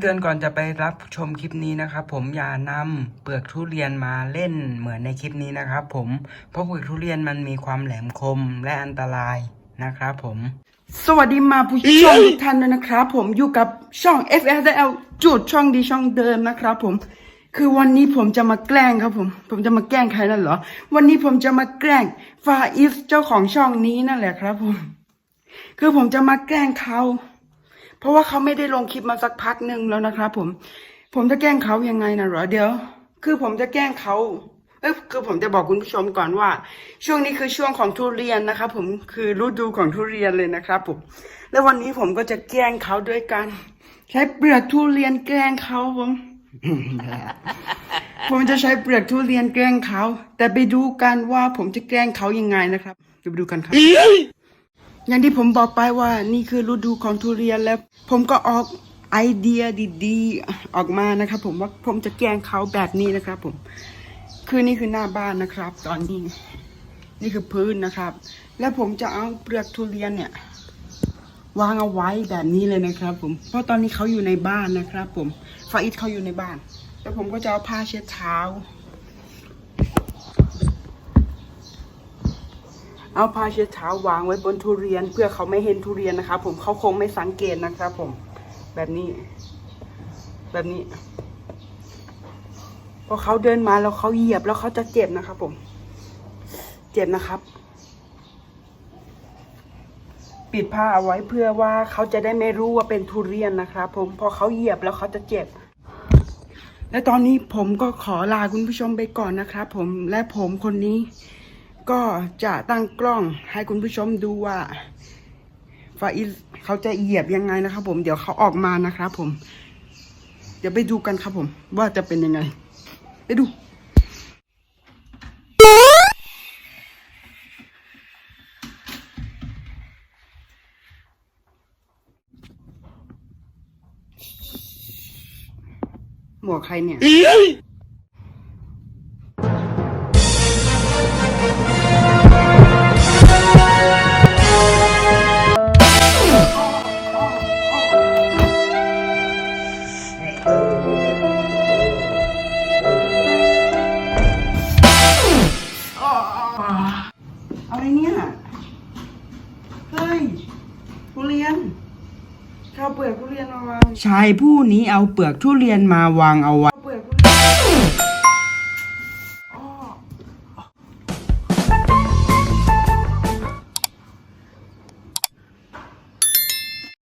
เตือนก่อนจะไปรับชมคลิปนี้นะครับ ผมอย่านำเปลือกทุเรียนมาเล่นเหมือนในคลิปนี้นะครับ ผมเพราะเปลือกทุเรียนมันมีความแหลมคมและอันตรายนะครับผม สวัสดีมาผู้ชมทุกท่านด้วยนะครับ ผมอยู่กับช่อง f s l จุดช่องดีช่องเดิมนะครับ ผม คือวันนี้ผมจะมาแกล้งครับผม ผมจะมาแกล้งใครนั่นเหรอ วันนี้ผมจะมาแกล้งฟาอิสเจ้าของช่องนี้นั่นแหละครับ ผม คือผมจะมาแกล้งเขา เพราะว่าเขาไม่ได้ลงคลิปมาสักพักหนึ่งแล้วนะครับผม ผมจะแกล้งเขายังไงนะหรอเดี๋ยว คือผมจะแกล้งเขาเอ้ยคือผมจะบอกคุณผู้ชมก่อนว่า ช่วงนี้คือช่วงของทุเรียนนะครับผมคือฤดูของทุเรียนเลยนะครับผม แล้ววันนี้ผมก็จะแกล้งเขาด้วยกัน ใช้เปลือกทุเรียนแกล้งเขาผมผมจะใช้เปลือกทุเรียนแกล้งเขาแต่ไปดูกันว่าผมจะแกล้งเขายังไงนะครับไปดูกันครับ อย่างที่ผมบอกไปว่านี่คือฤดูของทุเรียนแล้ว ผมก็ออกไอเดียดีๆออกมานะครับผมว่าผมจะแกล้งเขาแบบนี้นะครับผม คือนี่คือหน้าบ้านนะครับ ตอนนี้ นี่คือพื้นนะครับ แล้วผมจะเอาเปลือกทุเรียนเนี่ย วางเอาไว้แบบนี้เลยนะครับ ผม เพราะตอนนี้เขาอยู่ในบ้านนะครับ ผมฟาอิดเขาอยู่ในบ้าน แล้วผมก็จะเอาผ้าเช็ดเท้า เอาผ้าเช็ดเท้าวางไว้บนทุเรียนเพื่อเขาไม่เห็นทุเรียนนะครับผมเขาคงไม่สังเกตนะครับผมแบบนี้ แบบนี้พอเขาเดินมาแล้วเขาเหยียบแล้วเขาจะเจ็บนะครับผม เจ็บนะครับ ปิดผ้าเอาไว้เพื่อว่าเขาจะได้ไม่รู้ว่าเป็นทุเรียนนะครับผมพอเขาเหยียบแล้วเขาจะเจ็บและตอนนี้ผมก็ขอลาคุณผู้ชมไปก่อนนะครับผมและผมคนนี้ ก็จะตั้งกล้องให้คุณผู้ชมดูว่าฟาอิสเขาจะเหยียบยังไงนะครับผม เดี๋ยวเขาออกมานะครับผม เดี๋ยวไปดูกันครับผม ว่าจะเป็นยังไง ไปดูหมวกใครเนี่ย อะไรเนี่ยเฮ้ยทุเรียนข้าวเปลือกทุเรียนมาวาง ชายผู้นี้เอาเปลือกทุเรียนมาวางเอาไว้